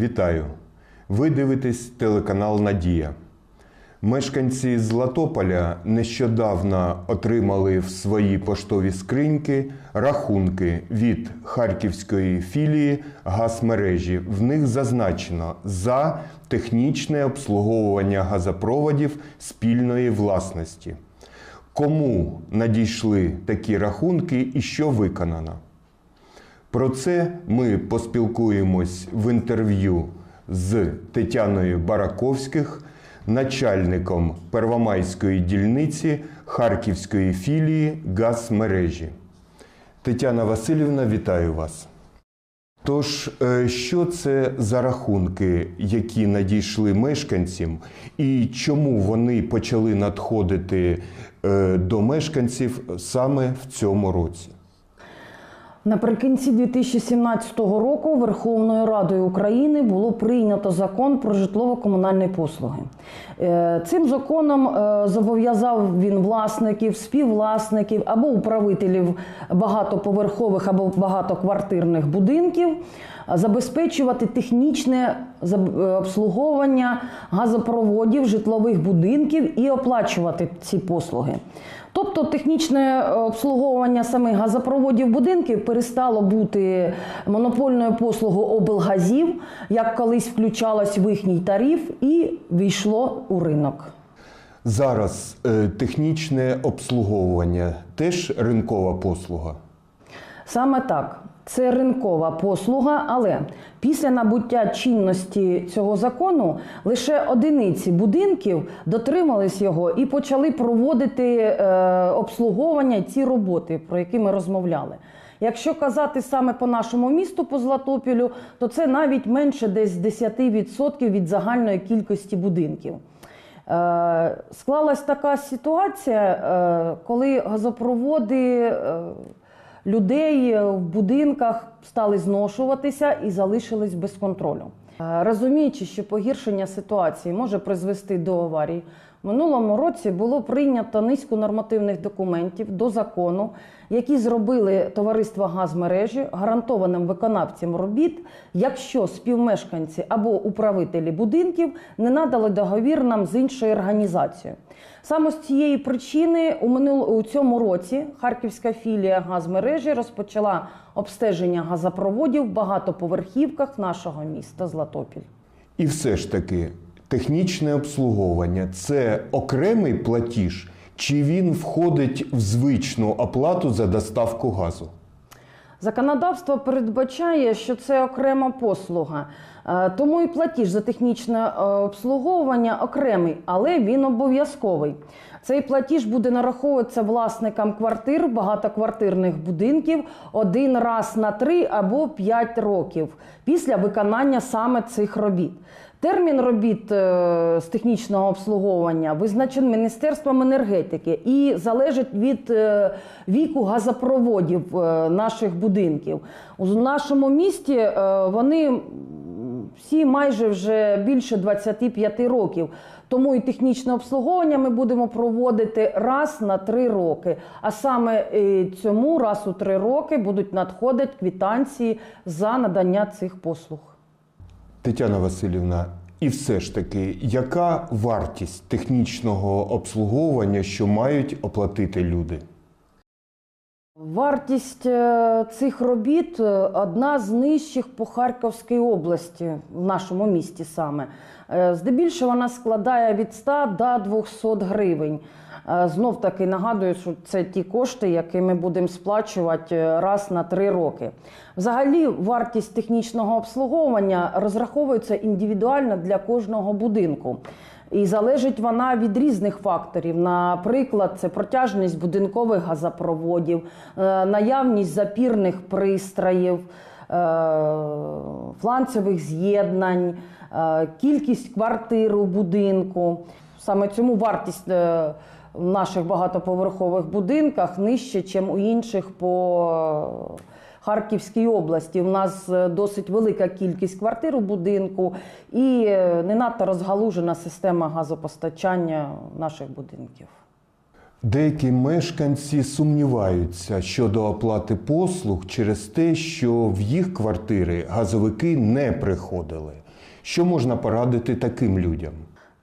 Вітаю! Ви дивитесь телеканал Надія. Мешканці Златополя нещодавно отримали в свої поштові скриньки рахунки від харківської філії газмережі. В них зазначено за технічне обслуговування газопроводів спільної власності. Кому надійшли такі рахунки і що виконано? Про це ми поспілкуємось в інтерв'ю з Тетяною Бараковських, начальником Первомайської дільниці Харківської філії газмережі. Тетяна Васильівна, вітаю вас. Тож, е, що це за рахунки, які надійшли мешканцям, і чому вони почали надходити е, до мешканців саме в цьому році? Наприкінці 2017 року Верховною Радою України було прийнято закон про житлово-комунальні послуги. Е, Цим законом е, зобов'язав він власників, співвласників або управителів багатоповерхових або багатоквартирних будинків забезпечувати технічне е, обслуговування газопроводів житлових будинків і оплачувати ці послуги. Тобто технічне е, обслуговування самих газопроводів будинків перестало бути монопольною послугою облгазів, як колись включалось в їхній тариф, і війшло у ринок. Зараз е, технічне обслуговування теж ринкова послуга. Саме так. Це ринкова послуга, але після набуття чинності цього закону лише одиниці будинків дотримались його і почали проводити е, обслуговування ці роботи, про які ми розмовляли. Якщо казати саме по нашому місту, по Златопілю, то це навіть менше десь 10% від загальної кількості будинків. Е, Склалась така ситуація, е, коли газопроводи е, людей в будинках стали зношуватися і залишились без контролю. Е, Розуміючи, що погіршення ситуації може призвести до аварій, в минулому році було прийнято низку нормативних документів до закону, які зробили товариство газмережі гарантованим виконавцям робіт, якщо співмешканці або управителі будинків не надали договір нам з іншою організацією. Саме з цієї причини у минул... цьому році Харківська філія газмережі розпочала обстеження газопроводів в багатоповерхівках нашого міста Златопіль. І все ж таки, технічне обслуговування це окремий платіж, чи він входить в звичну оплату за доставку газу? Законодавство передбачає, що це окрема послуга, Е, тому і платіж за технічне е, обслуговування окремий, але він обов'язковий. Цей платіж буде нараховуватися власникам квартир, багатоквартирних будинків один раз на три або п'ять років після виконання саме цих робіт. Термін робіт е, з технічного обслуговування визначений Міністерством енергетики і залежить від е, віку газопроводів е, наших будинків. У нашому місті вони всі майже вже більше 25 років. Тому і технічне обслуговування ми будемо проводити раз на три роки. А саме цьому раз у три роки будуть надходити квітанції за надання цих послуг. Тетяна Васильівна, і все ж таки, яка вартість технічного обслуговування, що мають оплатити люди? Вартість е, цих робіт е, одна з нижчих по Харківській області, в нашому місті саме. Е, Здебільшого вона складає від 100 до 200 гривень. Е, Знов таки нагадую, що це ті кошти, які ми будемо сплачувати е, раз на три роки. Взагалі, вартість технічного обслуговування розраховується індивідуально для кожного будинку. І залежить вона від різних факторів. Наприклад, це протяжність будинкових газопроводів, е, наявність запірних пристроїв, фланцевих з'єднань, кількість квартир у будинку. Саме цьому вартість в наших багатоповерхових будинках нижче, ніж у інших по Харківській області. У нас е, досить велика кількість квартир у будинку і е, не надто розгалужена система газопостачання наших будинків. Деякі мешканці сумніваються щодо оплати послуг через те, що в їх квартири газовики не приходили. Що можна порадити таким людям?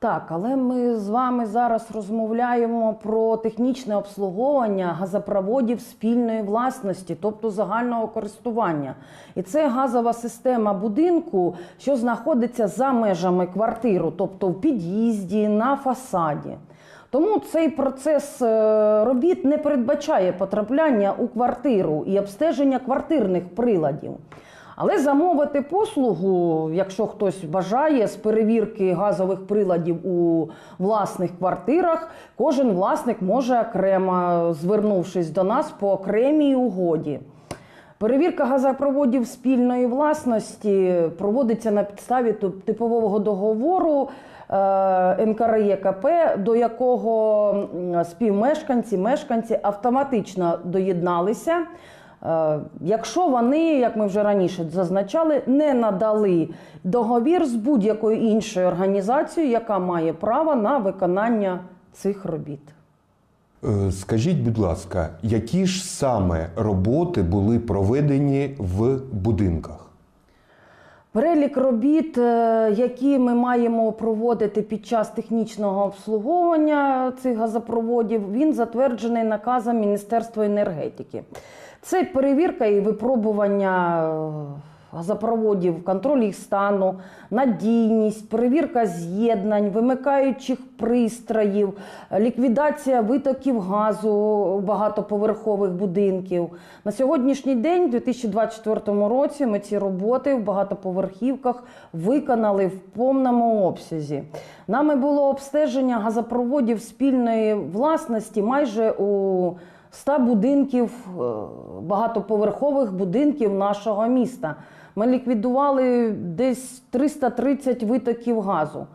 Так, але ми з вами зараз розмовляємо про технічне обслуговування газопроводів спільної власності, тобто загального користування. І це газова система будинку, що знаходиться за межами квартиру, тобто в під'їзді, на фасаді. Тому цей процес е, робіт не передбачає потрапляння у квартиру і обстеження квартирних приладів. Але замовити послугу, якщо хтось бажає, з перевірки газових приладів у власних квартирах, кожен власник може окремо, звернувшись до нас по окремій угоді. Перевірка газопроводів спільної власності проводиться на підставі типового договору е, НКРЄКП, до якого співмешканці, мешканці автоматично доєдналися. Е, Якщо вони, як ми вже раніше зазначали, не надали договір з будь-якою іншою організацією, яка має право на виконання цих робіт. Е, Скажіть, будь ласка, які ж саме роботи були проведені в будинках? Перелік робіт, е, які ми маємо проводити під час технічного обслуговування цих газопроводів, він затверджений наказом Міністерства енергетики. Це перевірка і випробування е, газопроводів, контроль їх стану, надійність, перевірка з'єднань, вимикаючих пристроїв, ліквідація витоків газу у багатоповерхових будинків. На сьогоднішній день, у 2024 році, ми ці роботи в багатоповерхівках виконали в повному обсязі. Нами було обстеження газопроводів спільної власності майже у 100 будинків, е, багатоповерхових будинків нашого міста. Ми ліквідували десь 330 витоків газу.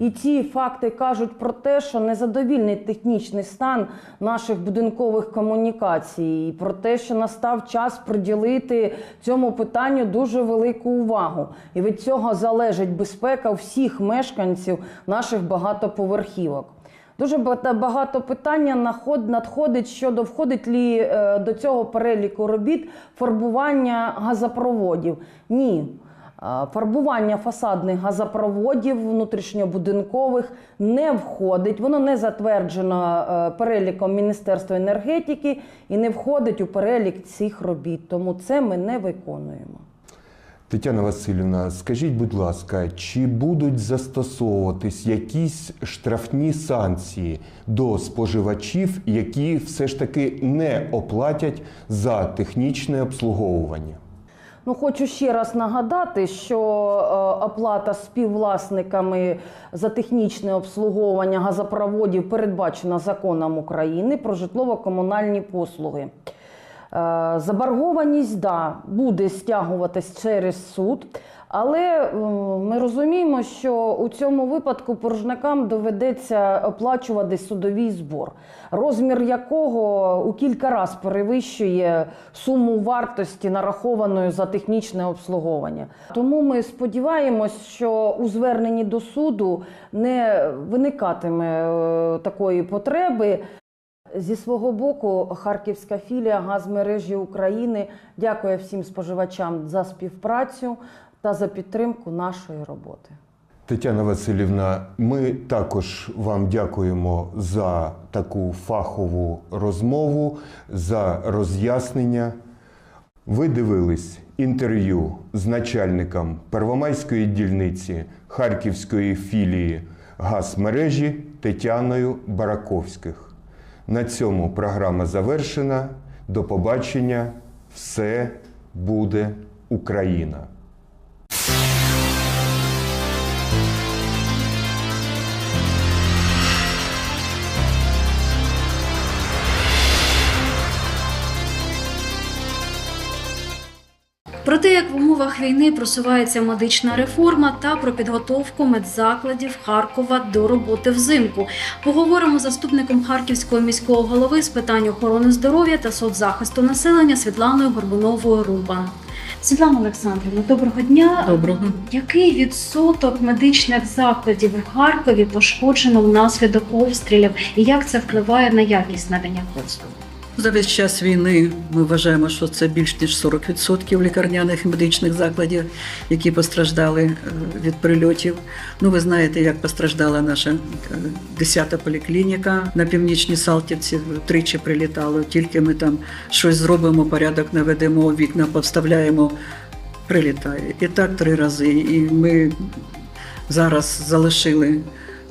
І ці факти кажуть про те, що незадовільний технічний стан наших будинкових комунікацій, і про те, що настав час приділити цьому питанню дуже велику увагу. І від цього залежить безпека всіх мешканців наших багатоповерхівок. Дуже бага- багато питання надходить щодо входить лі е, до цього переліку робіт фарбування газопроводів. Ні. Фарбування фасадних газопроводів внутрішньобудинкових не входить, воно не затверджено е, переліком Міністерства енергетики і не входить у перелік цих робіт. Тому це ми не виконуємо. Тетяна Васильівна, скажіть, будь ласка, чи будуть застосовуватись якісь штрафні санкції до споживачів, які все ж таки не оплатять за технічне обслуговування? Ну, хочу ще раз нагадати, що е, оплата співвласниками за технічне обслуговування газопроводів передбачена законом України про житлово-комунальні послуги. Е, Заборгованість да, буде стягуватись через суд, але е, ми розуміємо, що у цьому випадку боржникам доведеться оплачувати судовий збор, розмір якого у кілька разів перевищує суму вартості, нарахованої за технічне обслуговування. Тому ми сподіваємось, що у зверненні до суду не виникатиме е, такої потреби. Зі свого боку, Харківська філія газмережі України дякує всім споживачам за співпрацю та за підтримку нашої роботи. Тетяна Васильівна, ми також вам дякуємо за таку фахову розмову, за роз'яснення. Ви дивились інтерв'ю з начальником Первомайської дільниці Харківської філії газмережі Тетяною Бараковських. На цьому програма завершена. До побачення. Все буде Україна! Про те, як в умовах війни просувається медична реформа та про підготовку медзакладів Харкова до роботи взимку, поговоримо з заступником Харківського міського голови з питань охорони здоров'я та соцзахисту населення Світланою Горбуновою Рубан. Світлана Олександрівна, доброго дня. Доброго. Який відсоток медичних закладів у Харкові пошкоджено внаслідок обстрілів і як це впливає на якість надання послуг? За весь час війни ми вважаємо, що це більш ніж 40% лікарняних і медичних закладів, які постраждали е, від прильотів. Ну, ви знаєте, як постраждала наша е, 10-та поліклініка на північній Салтівці. Тричі прилітало. Тільки ми там щось зробимо, порядок наведемо, вікна поставляємо, прилітає. І так три рази. І ми зараз залишили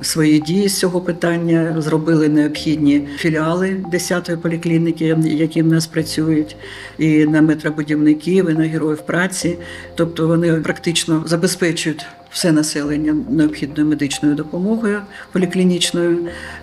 свої дії з цього питання, зробили необхідні філіали 10-ї поліклініки, які в нас працюють, і на метробудівників, і на героїв праці. Тобто вони практично забезпечують все населення необхідною медичною допомогою поліклінічною.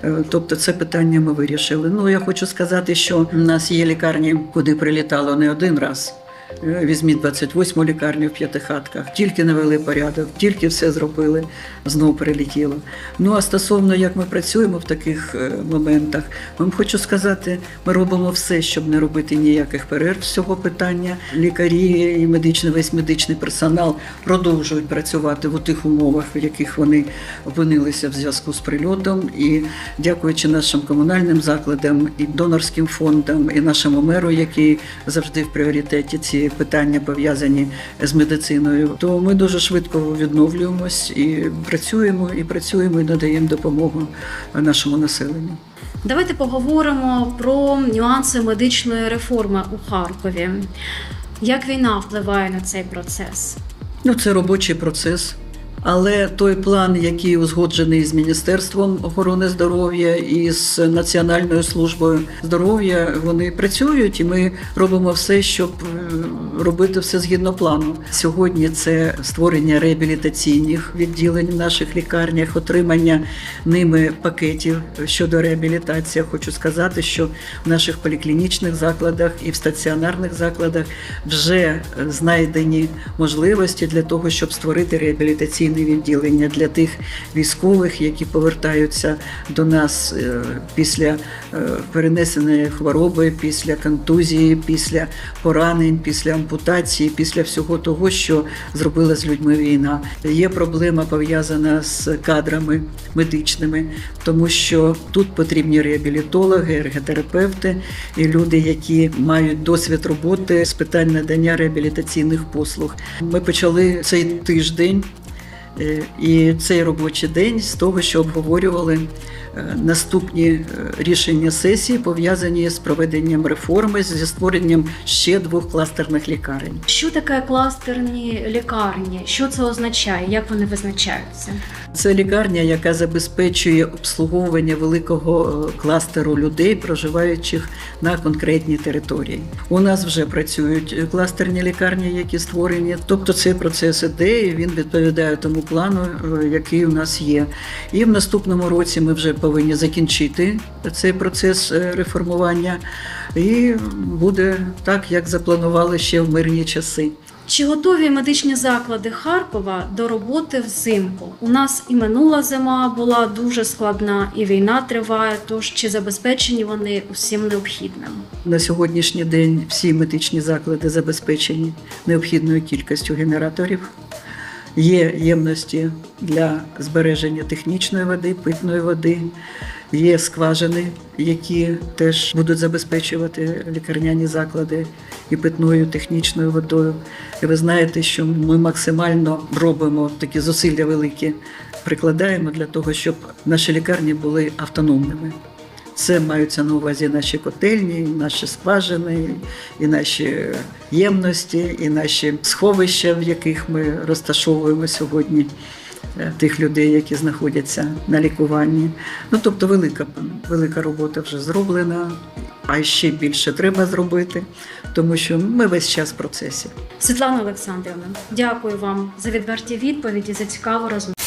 Е, Тобто, це питання ми вирішили. Ну я хочу сказати, що в нас є лікарні, куди прилітало не один раз. Візьміть 28 лікарню в п'ятихатках, тільки навели порядок, тільки все зробили, знову прилетіло. Ну а стосовно як ми працюємо в таких е, моментах, вам хочу сказати, ми робимо все, щоб не робити ніяких перерв з цього питання. Лікарі і медичний весь медичний персонал продовжують працювати в тих умовах, в яких вони опинилися в зв'язку з прильотом. І дякуючи нашим комунальним закладам і донорським фондам, і нашому меру, який завжди в пріоритеті ці питання пов'язані з медициною, то ми дуже швидко відновлюємось і працюємо, і працюємо, і надаємо допомогу нашому населенню. Давайте поговоримо про нюанси медичної реформи у Харкові. Як війна впливає на цей процес? Ну, це робочий процес. Але той план, який узгоджений з Міністерством охорони здоров'я і з Національною службою здоров'я, вони працюють, і ми робимо все, щоб е, робити все згідно плану. Сьогодні це створення реабілітаційних відділень в наших лікарнях, отримання ними пакетів щодо реабілітації. Хочу сказати, що в наших поліклінічних закладах і в стаціонарних закладах вже знайдені можливості для того, щоб створити реабілітаційне відділення для тих військових, які повертаються до нас е, після е, перенесеної хвороби, після контузії, після поранень, після ампутації, після всього того, що зробила з людьми війна. Є проблема пов'язана з кадрами медичними, тому що тут потрібні реабілітологи, ерготерапевти і люди, які мають досвід роботи з питань надання реабілітаційних послуг. Ми почали цей тиждень. Е, І цей робочий день з того, що обговорювали наступні е, рішення сесії, пов'язані з проведенням реформи, зі створенням ще двох кластерних лікарень. Що таке кластерні лікарні? Що це означає? Як вони визначаються? Це лікарня, яка забезпечує обслуговування великого е, кластеру людей, проживаючих на конкретній території. У нас вже працюють е, кластерні лікарні, які створені. Тобто цей процес іде, і він відповідає тому плану, який у нас є. І в наступному році ми вже повинні закінчити цей процес е, реформування. І буде так, як запланували ще в мирні часи. Чи готові медичні заклади Харкова до роботи взимку? У нас і минула зима була дуже складна, і війна триває. Тож чи забезпечені вони усім необхідним? На сьогоднішній день всі медичні заклади забезпечені необхідною кількістю генераторів. Є ємності для збереження технічної води, питної води, є скважини, які теж будуть забезпечувати лікарняні заклади і питною технічною водою. І ви знаєте, що ми максимально робимо такі зусилля великі, прикладаємо для того, щоб наші лікарні були автономними. Це маються на увазі наші котельні, наші скважини, і наші ємності, і наші сховища, в яких ми розташовуємо сьогодні е, тих людей, які знаходяться на лікуванні. Ну тобто, велика, велика робота вже зроблена, а ще більше треба зробити, тому що ми весь час в процесі. Світлана Олександрівна, дякую вам за відверті відповіді, за цікаву розмову.